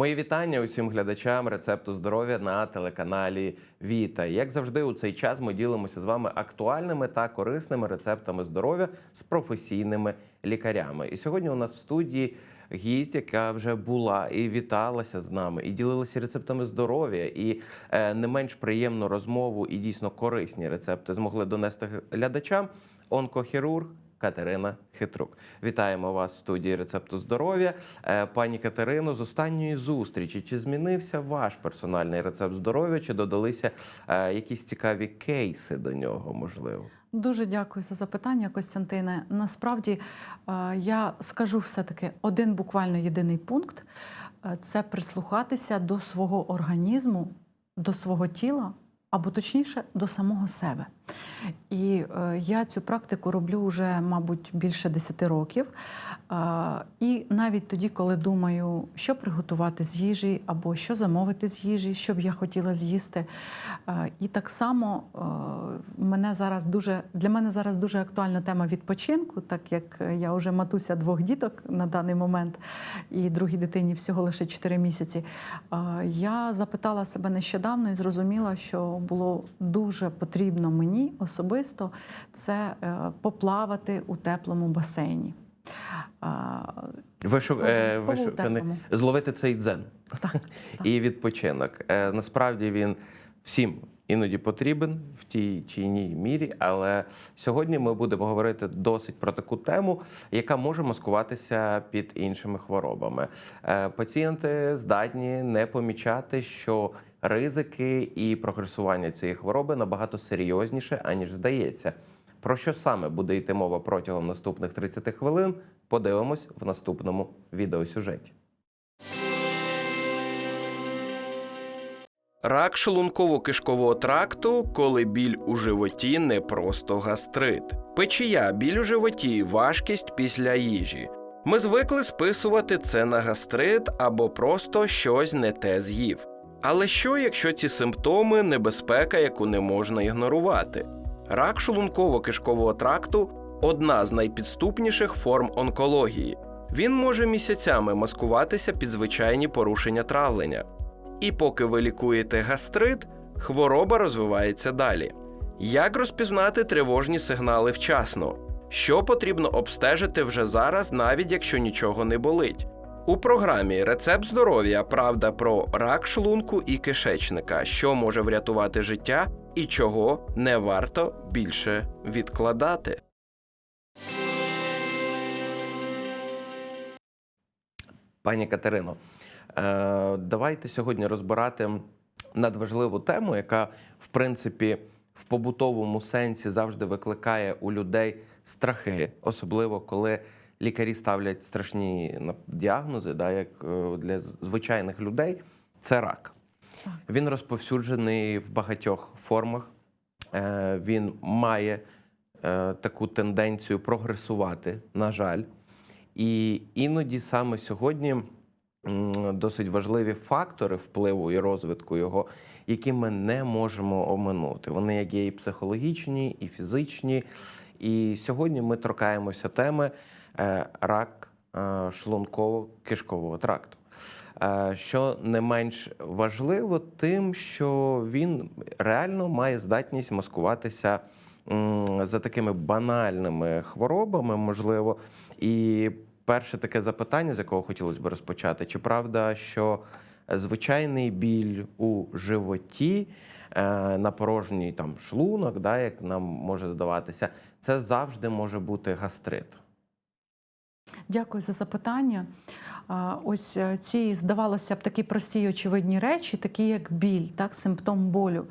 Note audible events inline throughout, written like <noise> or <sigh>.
Мої вітання усім глядачам рецепту здоров'я на телеканалі Віта. Як завжди, у цей час ми ділимося з вами актуальними та корисними рецептами здоров'я з професійними лікарями. І сьогодні у нас в студії гість, яка вже була і віталася з нами, і ділилася рецептами здоров'я, і е, не менш приємну розмову і дійсно корисні рецепти змогли донести глядачам. Онкохірург Катерина Хитрук. Вітаємо вас в студії рецепту здоров'я. Е, Пані Катерино, з останньої зустрічі чи змінився ваш персональний рецепт здоров'я? Чи додалися е, якісь цікаві кейси до нього? Можливо? Дуже дякую за запитання, Костянтине. Насправді е, я скажу все-таки один буквально єдиний пункт це прислухатися до свого організму, до свого тіла, або точніше до самого себе. І е, я цю практику роблю вже, мабуть, більше 10 років. Е, і навіть тоді, коли думаю, що приготувати з їжі, або що замовити з їжі, що б я хотіла з'їсти. Е, і так само е, мене зараз дуже для мене зараз дуже актуальна тема відпочинку, так як я вже матуся двох діток на даний момент, і другій дитині всього лише 4 місяці. Е, я запитала себе нещодавно і зрозуміла, що було дуже потрібно мені особисто це е, поплавати у теплому басейні. А, Вишу, е, Обов'язково вишуканий теплому. зловити цей дзен так, <laughs> так. і відпочинок. Е, насправді він всім іноді потрібен в тій чи іній мірі, але сьогодні ми будемо говорити досить про таку тему, яка може маскуватися під іншими хворобами. Е, пацієнти здатні не помічати, що ризики і прогресування цієї хвороби набагато серйозніше, аніж здається. Про що саме буде йти мова протягом наступних 30 хвилин? Подивимось в наступному відеосюжеті. Рак шлунково-кишкового тракту, коли біль у животі не просто гастрит. Печія, біль у животі, важкість після їжі. Ми звикли списувати це на гастрит або просто щось не те з'їв. Але що, якщо ці симптоми небезпека, яку не можна ігнорувати? Рак шлунково-кишкового тракту одна з найпідступніших форм онкології. Він може місяцями маскуватися під звичайні порушення травлення. І поки ви лікуєте гастрит, хвороба розвивається далі. Як розпізнати тривожні сигнали вчасно? Що потрібно обстежити вже зараз, навіть якщо нічого не болить? У програмі Рецепт здоров'я правда про рак шлунку і кишечника, що може врятувати життя і чого не варто більше відкладати. Пані Катерино, е, давайте сьогодні розбирати надважливу тему, яка, в принципі, в побутовому сенсі завжди викликає у людей страхи, особливо коли лікарі ставлять страшні діагнози, да, як е, для звичайних людей, це рак. Так. Він розповсюджений в багатьох формах. Е, Він має е, таку тенденцію прогресувати, на жаль. І іноді саме сьогодні досить важливі фактори впливу і розвитку його, які ми не можемо оминути. Вони як є і психологічні, і фізичні. І сьогодні ми торкаємося теми рак е, шлунково-кишкового тракту. Е, Що не менш важливо, тим, що він реально має здатність маскуватися за такими банальними хворобами, можливо. І перше таке запитання, з якого хотілося б розпочати: чи правда, що звичайний біль у животі е, на порожній там шлунок, да, як нам може здаватися, це завжди може бути гастрит. Дякую за запитання. Ось е, ці, здавалося б, такі прості й очевидні речі, такі як біль, так, симптом болю.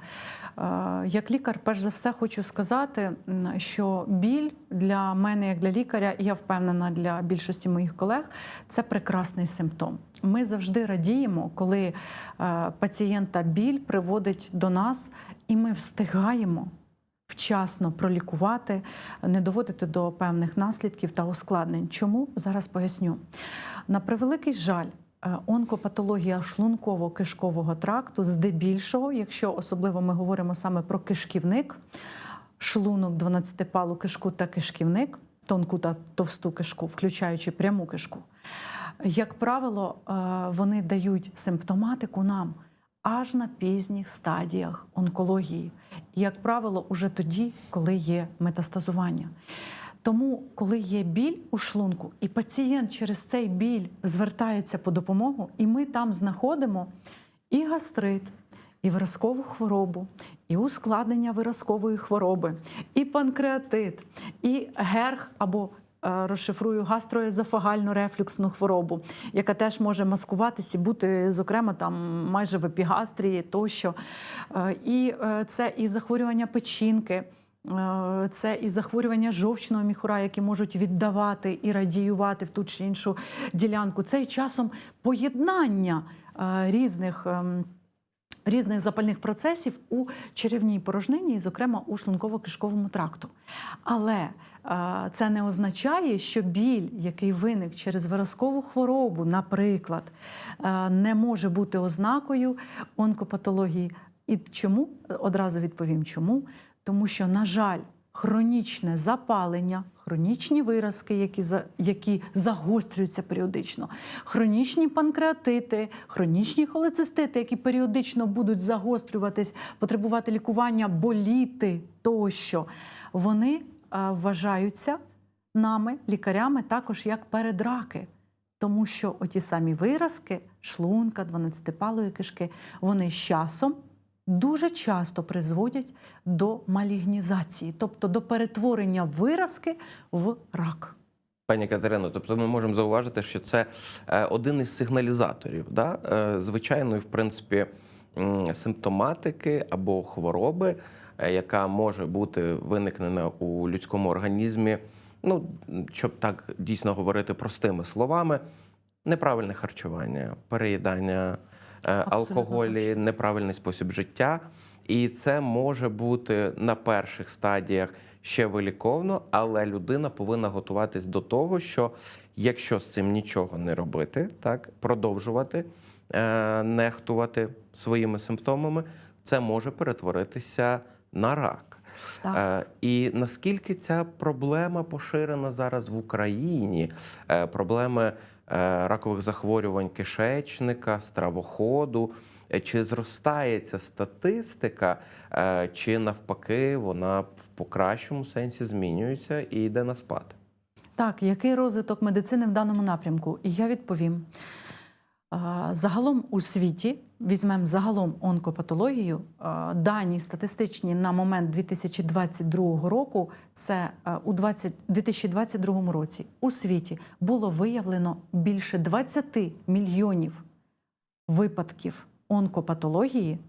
Як лікар, перш за все, хочу сказати, що біль для мене, як для лікаря, і я впевнена для більшості моїх колег, це прекрасний симптом. Ми завжди радіємо, коли е, пацієнта біль приводить до нас, і ми встигаємо вчасно пролікувати, не доводити до певних наслідків та ускладнень. Чому зараз поясню? На превеликий жаль. е, Онкопатологія шлунково-кишкового тракту, здебільшого, якщо особливо ми говоримо саме про кишківник, шлунок, 12-палу кишку та кишківник, тонку та товсту кишку, включаючи пряму кишку, Як правило, е, вони дають симптоматику нам аж на пізніх стадіях онкології. Як правило, уже тоді, коли є метастазування. Тому, коли є біль у шлунку, і пацієнт через цей біль звертається по допомогу, і ми там знаходимо і гастрит, і виразкову хворобу, і ускладнення виразкової хвороби, і панкреатит, і герх або розшифрую гастроезофагальну рефлюксну хворобу, яка теж може маскуватися і бути, зокрема, там майже в епігастрії тощо. Е, І е, це і захворювання печінки. Е, Це і захворювання жовчного міхура, які можуть віддавати і радіювати в ту чи іншу ділянку. Це і часом поєднання е, різних. Різних запальних процесів у черевній порожнині, і, зокрема, у шлунково-кишковому тракту. Але е, це не означає, що біль, який виник через виразкову хворобу, наприклад, е, не може бути ознакою онкопатології. І чому? Одразу відповім, чому? Тому що, на жаль, хронічне запалення, хронічні виразки, які, за- які загострюються періодично, хронічні панкреатити, хронічні холецистити, які періодично будуть загострюватись, потребувати лікування, боліти тощо, вони е, вважаються нами, лікарями, також як передраки. Тому що оті самі виразки, шлунка, 12-палої кишки, вони з часом дуже часто призводять до малігнізації, тобто до перетворення виразки в рак. Пані Катерино, тобто ми можемо зауважити, що це е, один із сигналізаторів да? е, звичайної, в принципі, симптоматики або хвороби, е, яка може бути виникнена у людському організмі. Ну, щоб так дійсно говорити простими словами, неправильне харчування, переїдання алкоголі, точно. неправильний спосіб життя. І це може бути на перших стадіях ще виліковно, але людина повинна готуватись до того, що якщо з цим нічого не робити, так продовжувати е, нехтувати своїми симптомами, це може перетворитися на рак. Так. Е, і наскільки ця проблема поширена зараз в Україні? Е, проблеми е, ракових захворювань кишечника, стравоходу. Е, Чи зростає ця статистика, е, чи навпаки вона в покращому сенсі змінюється і йде на спад? Так, який розвиток медицини в даному напрямку? І я відповім. Загалом у світі візьмемо загалом онкопатологію. Дані статистичні на момент 2022 року. Це а, у 20, 2022 році у світі було виявлено більше 20 мільйонів випадків онкопатології,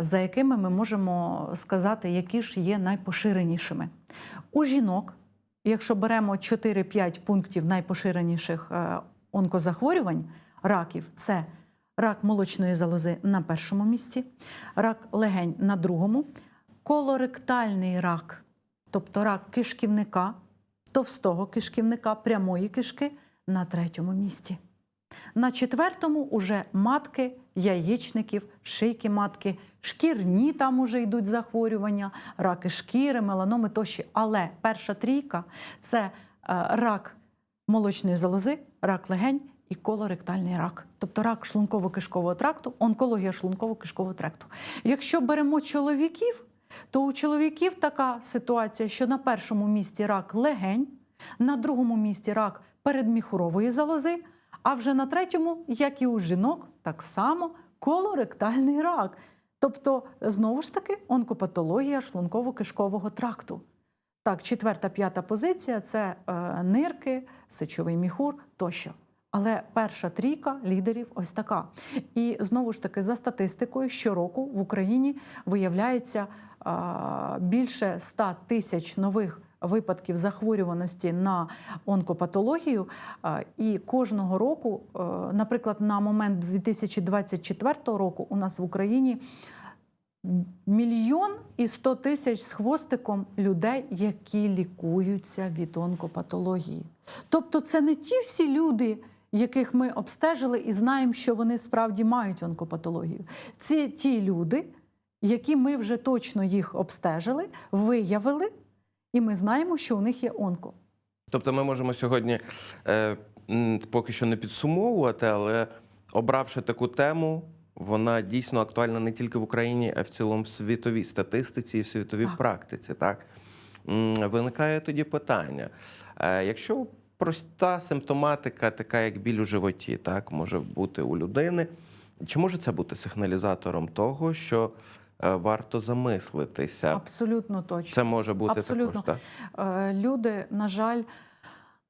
за якими ми можемо сказати, які ж є найпоширенішими. У жінок, якщо беремо 4-5 пунктів найпоширеніших е, онкозахворювань, раків, це рак молочної залози на першому місці, рак легень на другому, колоректальний рак, тобто рак кишківника, товстого кишківника, прямої кишки на третьому місці. На четвертому уже матки, яєчників, шийки матки, шкірні там уже йдуть захворювання, раки шкіри, меланоми тощо. Але перша трійка це е, рак молочної залози, рак легень і колоректальний рак, тобто рак шлунково-кишкового тракту, онкологія шлунково-кишкового тракту. Якщо беремо чоловіків, то у чоловіків така ситуація, що на першому місці рак легень, на другому місці рак передміхурової залози, а вже на третьому, як і у жінок, так само колоректальний рак. Тобто, знову ж таки, онкопатологія шлунково-кишкового тракту. Так, четверта, п'ята позиція це е, нирки, сечовий міхур тощо. Але перша трійка лідерів ось така. І знову ж таки, за статистикою, щороку в Україні виявляється більше 100 тисяч нових випадків захворюваності на онкопатологію. І кожного року, е, наприклад, на момент 2024 року, у нас в Україні мільйон і сто тисяч з хвостиком людей, які лікуються від онкопатології. Тобто, це не ті всі люди, яких ми обстежили і знаємо, що вони справді мають онкопатологію. Це ті люди, які ми вже точно їх обстежили, виявили, і ми знаємо, що у них є онко. Тобто ми можемо сьогодні е, поки що не підсумовувати, але обравши таку тему, вона дійсно актуальна не тільки в Україні, а в цілому в світовій статистиці і в світовій Так. практиці. Так? Виникає тоді питання: е, якщо проста симптоматика, така як біль у животі, так, може бути у людини, чи може це бути сигналізатором того, що е, варто замислитися? Абсолютно точно. Це може бути Абсолютно. також. Так? Е, Люди, на жаль,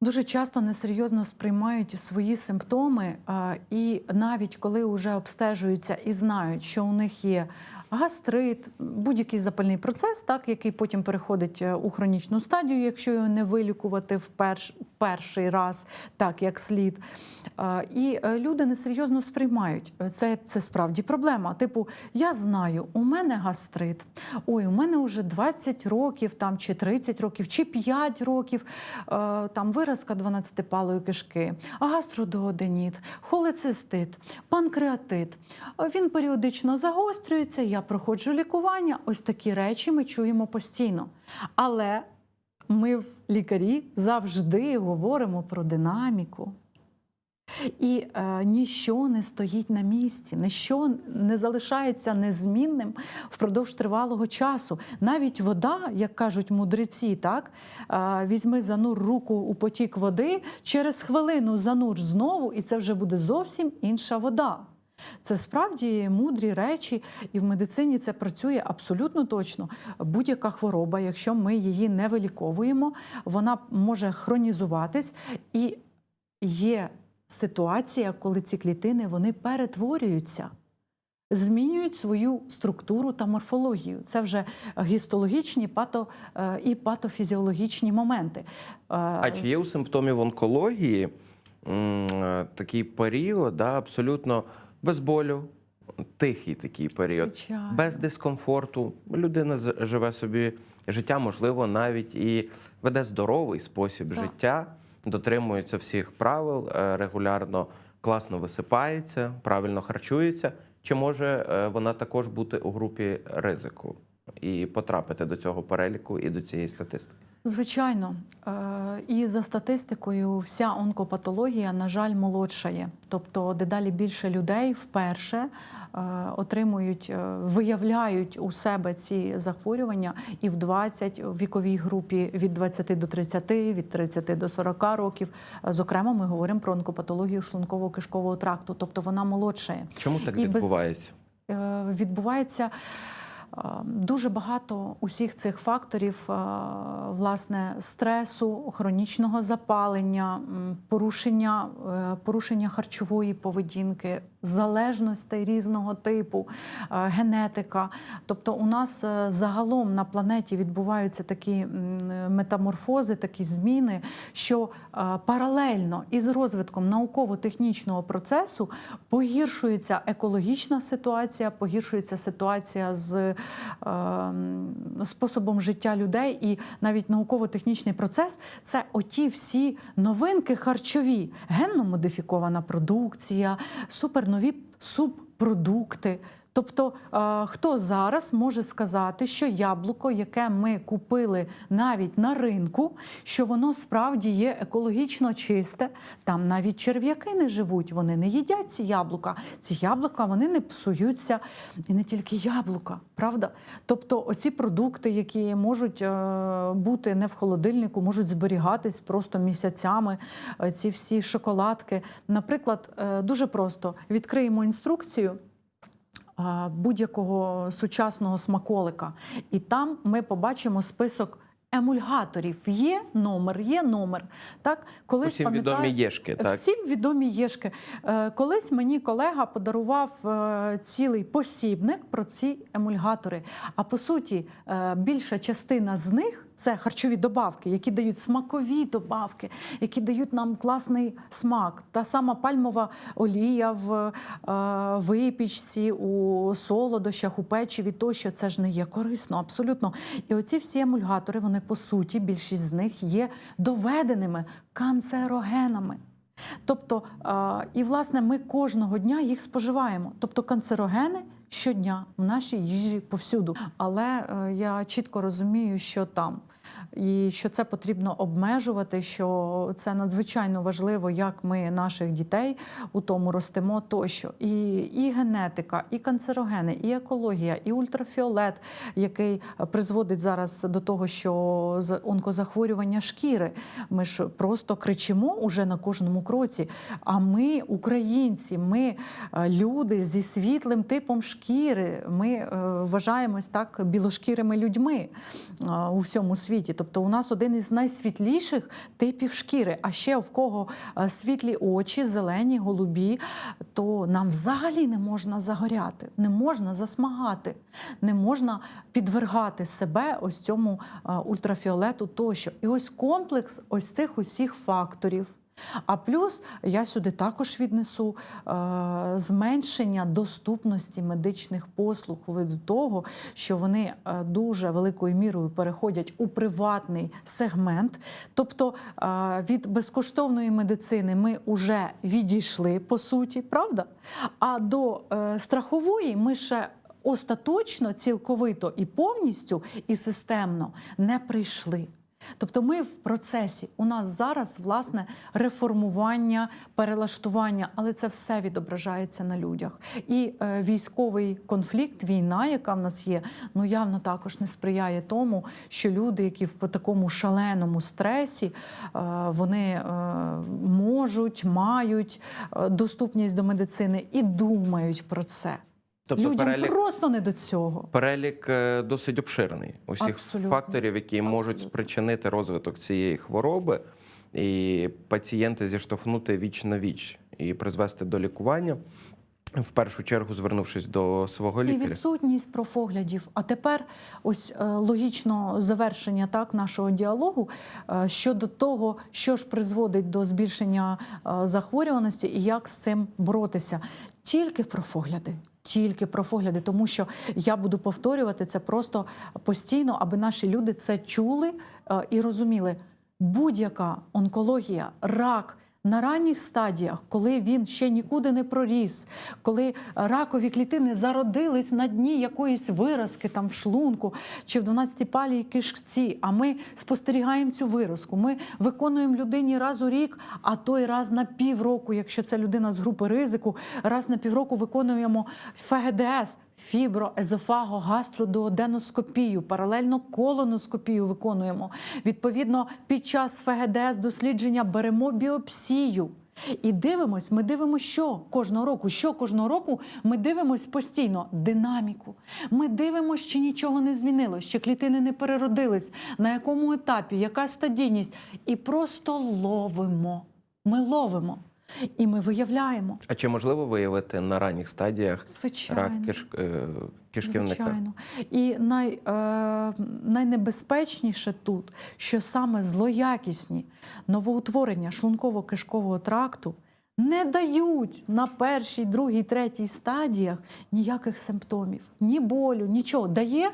дуже часто несерйозно сприймають свої симптоми, е, і навіть коли вже обстежуються і знають, що у них є гастрит, будь-який запальний процес, так який потім переходить е, у хронічну стадію, якщо його не вилікувати в перш, перший раз, так як слід. Е, І е, люди несерйозно сприймають. Це, це справді проблема. Типу, я знаю, у мене гастрит. Ой, у мене вже 20 років, там чи 30 років, чи 5 років, там виразка 12-палої кишки, гастродооденіт, холецистит, панкреатит. Він періодично загострюється. Я проходжу лікування. Ось такі речі ми чуємо постійно. Але ми в лікарі завжди говоримо про динаміку. І е, ніщо не стоїть на місці, ніщо не залишається незмінним впродовж тривалого часу. Навіть вода, як кажуть мудреці, так е, візьми занур руку у потік води, через хвилину занур знову, і це вже буде зовсім інша вода. Це справді мудрі речі, і в медицині це працює абсолютно точно. Будь-яка хвороба, якщо ми її не виліковуємо, вона може хронізуватись і є ситуація, коли ці клітини вони перетворюються. Змінюють свою структуру та морфологію. Це вже гістологічні пато, е, і патофізіологічні моменти. Е, А чи є у симптомів онкології е, такий період, да, абсолютно без болю, тихий такий період, Звичайно. без дискомфорту? Людина живе собі життя, можливо, навіть і веде здоровий спосіб Так. життя, дотримується всіх правил, е, регулярно класно висипається, правильно харчується. Чи може е, вона також бути у групі ризику і потрапити до цього переліку і до цієї статистики? Звичайно, Е, і за статистикою, вся онкопатологія, на жаль, молодшає. Тобто, дедалі більше людей вперше е, отримують, е, виявляють у себе ці захворювання і в 20 в віковій групі від 20 до 30, від 30 до 40 років. Зокрема, ми говоримо про онкопатологію шлунково-кишкового тракту, тобто вона молодшає. Чому так І відбувається? Е, відбувається дуже багато усіх цих факторів, е, власне, стресу, хронічного запалення, порушення, е, порушення харчової поведінки, залежностей різного типу, е, генетика. Тобто, у нас е, загалом на планеті відбуваються такі метаморфози, такі зміни, що е, паралельно із розвитком науково-технічного процесу погіршується екологічна ситуація, погіршується ситуація з способом життя людей, і навіть науково-технічний процес це оті всі новинки харчові, генно модифікована продукція, супернові субпродукти. Тобто, е, хто зараз може сказати, що яблуко, яке ми купили навіть на ринку, що воно справді є екологічно чисте, там навіть черв'яки не живуть, вони не їдять ці яблука. Ці яблука вони не псуються, і не тільки яблука, правда? Тобто, оці продукти, які можуть е, бути не в холодильнику, можуть зберігатись просто місяцями. е, Ці всі шоколадки. Наприклад, дуже просто відкриємо інструкцію будь-якого сучасного смаколика. І там ми побачимо список емульгаторів. Є номер, є номер. Так, колись Усім пам'ятаю- відомі єшки, так? Всім відомі єшки. Е, Колись мені колега подарував е, цілий посібник про ці емульгатори. А по суті, е, більша частина з них це харчові добавки, які дають смакові добавки, які дають нам класний смак. Та сама пальмова олія в е, випічці, у солодощах, у печиві тощо це ж не є корисно, абсолютно. І оці всі емульгатори, вони по суті, більшість з них є доведеними канцерогенами. Тобто, е, і власне ми кожного дня їх споживаємо. Тобто канцерогени щодня в нашій їжі повсюду. Але е, я чітко розумію, що там і що це потрібно обмежувати, що це надзвичайно важливо, як ми наших дітей у тому ростимо тощо. І, і генетика, і канцерогени, і екологія, і ультрафіолет, який призводить зараз до того, що з- онкозахворювання шкіри. Ми ж просто кричимо уже на кожному кроці. А ми, українці, ми е, люди зі світлим типом шкіри. Ми е, вважаємось так білошкірими людьми е, у всьому світі. Тобто, у нас один із найсвітліших типів шкіри. А ще в кого е, світлі очі, зелені, голубі, то нам взагалі не можна загоряти, не можна засмагати, не можна підвергати себе ось цьому е, ультрафіолету тощо. І ось комплекс ось цих усіх факторів. А плюс я сюди також віднесу е, зменшення доступності медичних послуг ввиду того, що вони е, дуже великою мірою переходять у приватний сегмент. Тобто е, від безкоштовної медицини ми вже відійшли по суті, правда? А до страхової ми ще остаточно, цілковито і повністю і системно не прийшли. Тобто ми в процесі. У нас зараз власне реформування, перелаштування, але це все відображається на людях. І е, військовий конфлікт, війна, яка в нас є, ну явно також не сприяє тому, що люди, які в такому шаленому стресі, е, вони е, можуть, мають е, доступність до медицини і думають про це. Тобто Людям перелік, просто не до цього. перелік е, досить обширний усіх Абсолютно. факторів, які можуть спричинити розвиток цієї хвороби, і пацієнти зіштовхнути віч на віч і призвести до лікування. В першу чергу звернувшись до свого І відсутність профоглядів. А тепер ось е, логічно завершення так нашого діалогу е, щодо того, що ж призводить до збільшення захворюваності і як з цим боротися. Тільки профогляди. Тільки профогляди, тому що я буду повторювати це просто постійно, аби наші люди це чули е, і розуміли. Будь-яка онкологія, рак, на ранніх стадіях, коли він ще нікуди не проріс, коли ракові клітини зародились на дні якоїсь виразки там в шлунку чи в 12-палій кишці, а ми спостерігаємо цю виразку. Ми виконуємо людині раз у рік, а той раз на півроку, якщо це людина з групи ризику, раз на півроку виконуємо ФГДС. Фіброезофаго-гастродуоденоскопію, паралельно колоноскопію виконуємо. Відповідно, під час ФГДС дослідження беремо біопсію. І дивимось, ми дивимося, що кожного року. Що кожного року ми дивимось постійно динаміку. Ми дивимося, чи нічого не змінилось, чи клітини не переродились, на якому етапі, яка стадійність. І просто ловимо. Ми ловимо. І ми виявляємо. А чи можливо виявити на ранніх стадіях Звичайно. рак киш... е, кишківника? Звичайно. І най, е, найнебезпечніше тут, що саме злоякісні новоутворення шлунково-кишкового тракту не дають на першій, другій, третій стадіях ніяких симптомів, ні болю, нічого. Дає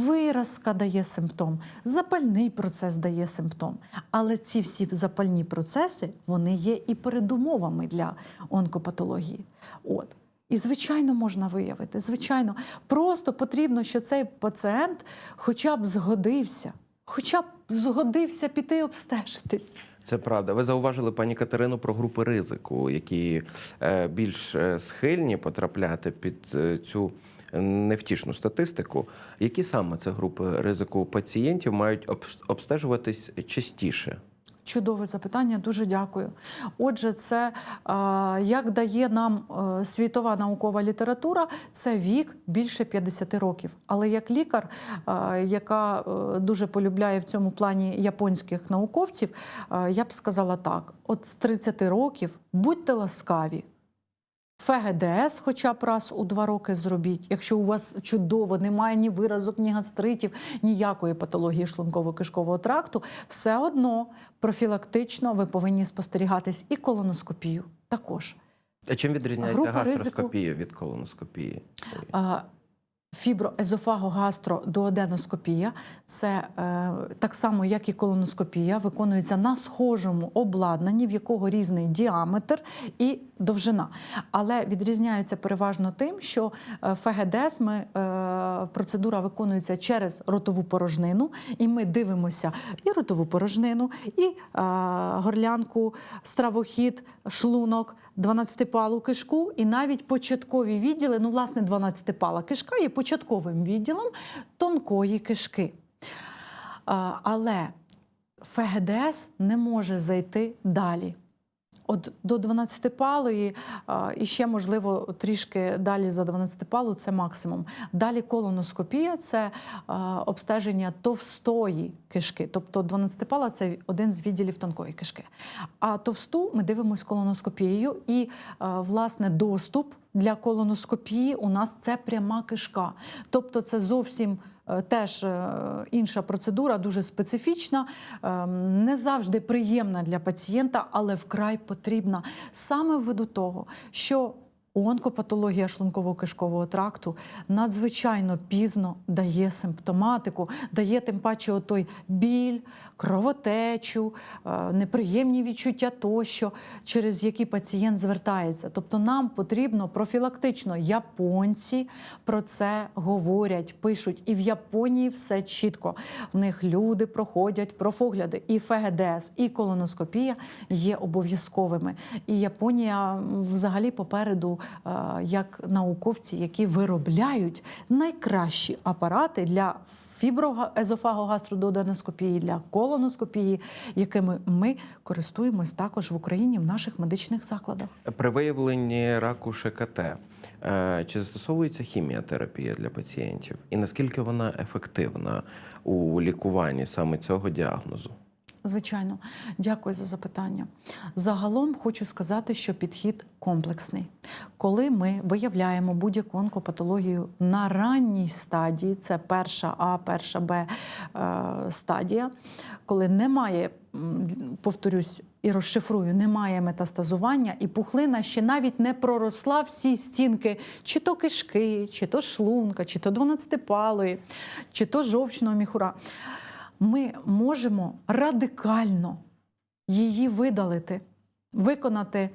виразка дає симптом, запальний процес дає симптом. Але ці всі запальні процеси вони є і передумовами для онкопатології. От. І, звичайно, можна виявити. Звичайно, просто потрібно, що цей пацієнт хоча б згодився, хоча б згодився піти обстежитись. Це правда. Ви зауважили пані Катерину про групи ризику, які е, більш е, схильні потрапляти під е, цю невтішну статистику. Які саме це групи ризику пацієнтів мають обс- обстежуватись частіше? Чудове запитання, дуже дякую. Отже, це як дає нам е, світова наукова література, це вік більше 50 років. Але як лікар, яка е, дуже полюбляє в цьому плані японських науковців, я б сказала так: от з 30 років будьте ласкаві. ФГДС хоча б раз у два роки зробіть. Якщо у вас чудово, немає ні виразок, ні гастритів, ніякої патології шлунково-кишкового тракту, все одно профілактично ви повинні спостерігатись і колоноскопію також. А чим відрізняється Група ризику- гастроскопія від колоноскопії? А, Фіброезофагогастродуоденоскопія – це е, так само, як і колоноскопія, виконується на схожому обладнанні, в якого різний діаметр і довжина. Але відрізняється переважно тим, що е, ФГДС ми е, процедура виконується через ротову порожнину, і ми дивимося і ротову порожнину, і е, горлянку, стравохід, шлунок, 12-палу кишку, і навіть початкові відділи. Ну, власне, 12-пала кишка є початковим відділом тонкої кишки. А, Але ФГДС не може зайти далі. От до 12-палої і ще, можливо, трішки далі за 12-палу це максимум. Далі колоноскопія це обстеження товстої кишки. Тобто 12-пала це один з відділів тонкої кишки. А товсту ми дивимося колоноскопією, і власне доступ для колоноскопії у нас це пряма кишка. Тобто це зовсім теж е, інша процедура, дуже специфічна, е, не завжди приємна для пацієнта, але вкрай потрібна. Саме ввиду того, що онкопатологія шлунково-кишкового тракту надзвичайно пізно дає симптоматику, дає тим паче отой біль, кровотечу, е, неприємні відчуття тощо, через які пацієнт звертається. Тобто нам потрібно профілактично. Японці про це говорять, пишуть. І в Японії все чітко. В них люди проходять профогляди. І ФГДС, і колоноскопія є обов'язковими. І Японія взагалі попереду, як науковці, які виробляють найкращі апарати для фіброезофагогастрододеноскопії, для колоноскопії, якими ми користуємось також в Україні в наших медичних закладах. При виявленні раку ШКТ е, чи застосовується хіміотерапія для пацієнтів? І наскільки вона ефективна у лікуванні саме цього діагнозу? Звичайно, дякую за запитання. Загалом хочу сказати, що підхід комплексний. Коли ми виявляємо будь-яку онкопатологію на ранній стадії, це перша А, перша Б е, стадія, коли немає, повторюсь і розшифрую, немає метастазування, і пухлина ще навіть не проросла всі стінки, чи то кишки, чи то шлунка, чи то дванадцятипалої, чи то жовчного міхура ми можемо радикально її видалити, виконати, е,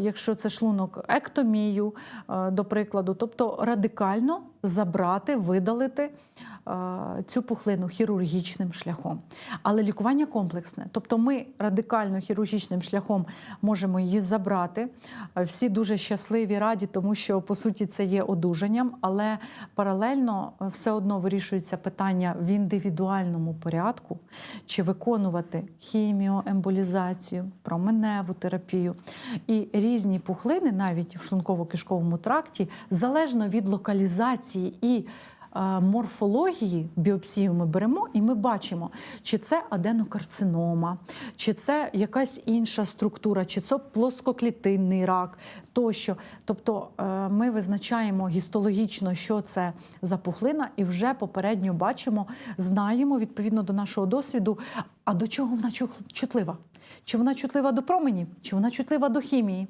якщо це шлунок, ектомію, е, до прикладу, тобто радикально забрати, видалити цю пухлину хірургічним шляхом. Але лікування комплексне. Тобто ми радикально хірургічним шляхом можемо її забрати. Всі дуже щасливі, раді, тому що по суті це є одужанням, але паралельно е, все одно вирішується питання в індивідуальному порядку, чи виконувати хіміоемболізацію, променеву терапію. І різні пухлини, навіть в шлунково-кишковому тракті, залежно від локалізації і морфології біопсію ми беремо і ми бачимо, чи це аденокарцинома, чи це якась інша структура, чи це плоскоклітинний рак тощо. Тобто е, ми визначаємо гістологічно, що це за пухлина, і вже попередньо бачимо, знаємо відповідно до нашого досвіду, а до чого вона чутлива. Чи вона чутлива до променів, чи вона чутлива до хімії.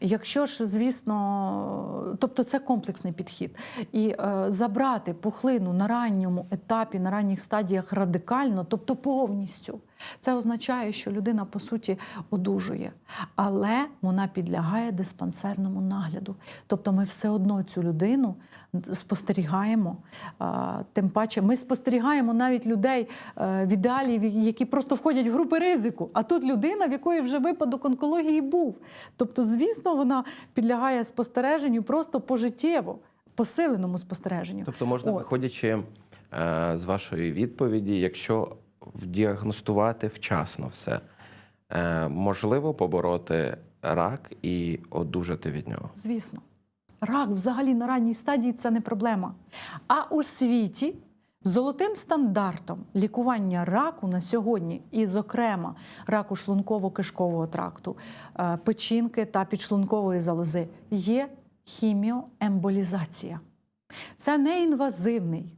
Якщо ж, звісно, тобто це комплексний підхід, і е, забрати пухлину на ранньому етапі, на ранніх стадіях радикально, тобто повністю, це означає, що людина по суті одужує, але вона підлягає диспансерному нагляду. Тобто, ми все одно цю людину спостерігаємо. Тим паче, ми спостерігаємо навіть людей е, в ідеалі, які просто входять в групи ризику. А тут людина, в якої вже випадок онкології був. Тобто, звісно, вона підлягає спостереженню просто пожиттєво, посиленому спостереженню. Тобто, можна, От. виходячи е, з вашої відповіді, якщо вдіагностувати вчасно все, е, можливо побороти рак і одужати від нього. Звісно, рак взагалі на ранній стадії це не проблема. А у світі золотим стандартом лікування раку на сьогодні, і, зокрема, раку шлунково-кишкового тракту, е, печінки та підшлункової залози, є хіміоемболізація. Це не інвазивний,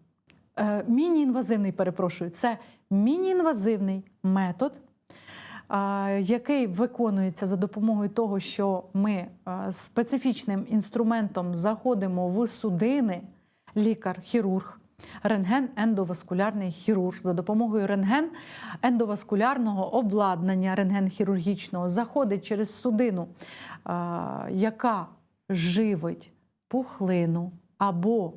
е, міні-інвазивний, перепрошую, це міні-інвазивний метод, який виконується за допомогою того, що ми специфічним інструментом заходимо в судини, лікар-хірург. Рентген-ендоваскулярний хірург за допомогою рентген-ендоваскулярного обладнання рентген-хірургічного заходить через судину, яка живить пухлину або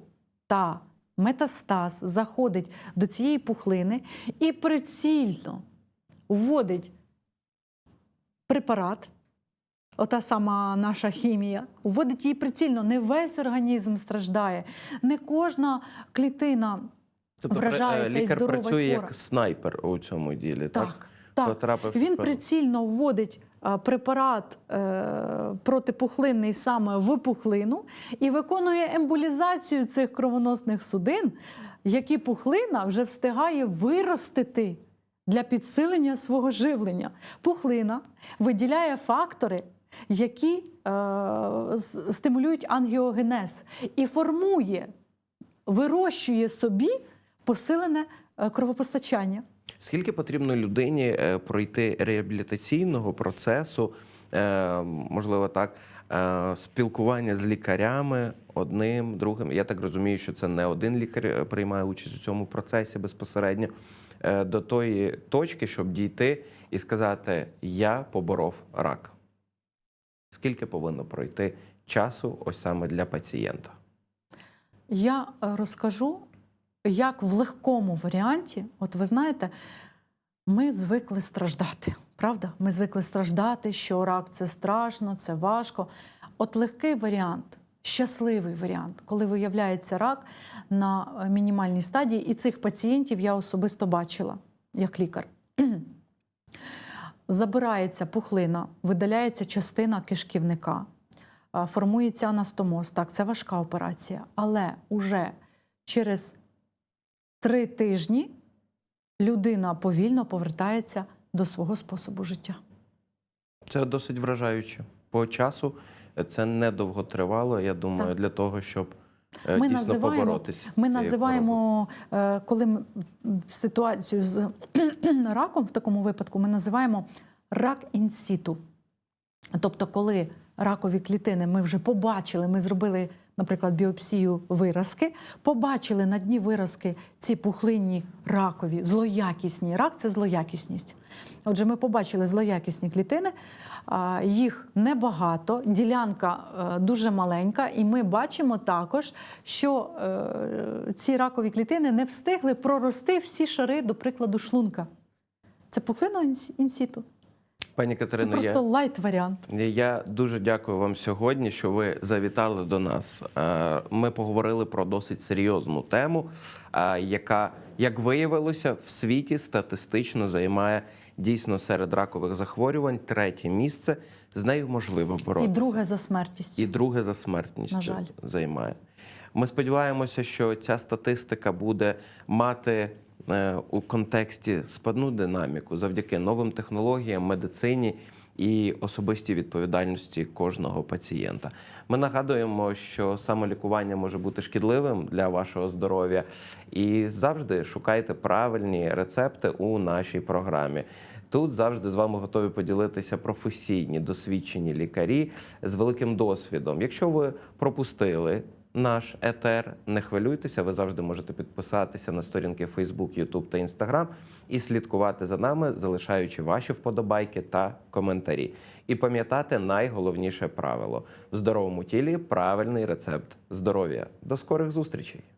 та метастаз заходить до цієї пухлини і прицільно вводить препарат, ота сама наша хімія, вводить її прицільно. Не весь організм страждає, не кожна клітина Тобто вражається і лікар здорова і працює хвора. як снайпер у цьому ділі, так? Так, так. Він прицільно вводить препарат е, протипухлинний саме в пухлину і виконує емболізацію цих кровоносних судин, які пухлина вже встигає виростити для підсилення свого живлення. Пухлина виділяє фактори, які е, стимулюють ангіогенез і формує, вирощує собі посилене е, кровопостачання. Скільки потрібно людині е, пройти реабілітаційного процесу, е, можливо, так, е, спілкування з лікарями одним, другим? Я так розумію, що це не один лікар приймає участь у цьому процесі безпосередньо до тої точки, щоб дійти і сказати: Я поборов рак. Скільки повинно пройти часу ось саме для пацієнта? Я розкажу, як в легкому варіанті, от ви знаєте, ми звикли страждати. Правда? Ми звикли страждати, що рак це страшно, це важко. От легкий варіант, щасливий варіант, коли виявляється рак на е, мінімальній стадії, і цих пацієнтів я особисто бачила як лікар. <clears throat> Забирається пухлина, видаляється частина кишківника, формується анастомоз. Так, це важка операція. Але уже через три тижні людина повільно повертається до свого способу життя. Це досить вражаюче. По часу це недовго тривало, я думаю, Так. для того, щоб е, Ми дійсно називаємо, поборотися. ми називаємо, е, коли ми ситуацію з <clears throat> раком в такому випадку, ми називаємо рак інсіту. Тобто, коли ракові клітини ми вже побачили, ми зробили, наприклад, біопсію виразки, побачили на дні виразки ці пухлинні ракові, злоякісні. Рак це злоякісність. Отже, ми побачили злоякісні клітини, їх небагато, ділянка е, дуже маленька, і ми бачимо також, що е, ці ракові клітини не встигли прорости всі шари, до прикладу, шлунка. Це пухлина інс- інсіту. Пані Це просто я, лайт варіант. я дуже дякую вам сьогодні, що ви завітали до нас. Е, Ми поговорили про досить серйозну тему, е, яка, як виявилося, в світі статистично займає дійсно серед ракових захворювань третє місце. З нею можливо І друге за смертністю. і друге за смертністю На жаль. займає. Ми сподіваємося, що ця статистика буде мати у контексті спадну динаміку завдяки новим технологіям, медицині і особистій відповідальності кожного пацієнта. Ми нагадуємо, що самолікування може бути шкідливим для вашого здоров'я, і завжди шукайте правильні рецепти у нашій програмі. Тут завжди з вами готові поділитися професійні досвідчені лікарі з великим досвідом. Якщо ви пропустили наш етер, не хвилюйтеся, ви завжди можете підписатися на сторінки Facebook, YouTube та Instagram і слідкувати за нами, залишаючи ваші вподобайки та коментарі. І пам'ятати найголовніше правило: в здоровому тілі правильний рецепт здоров'я. До скорих зустрічей!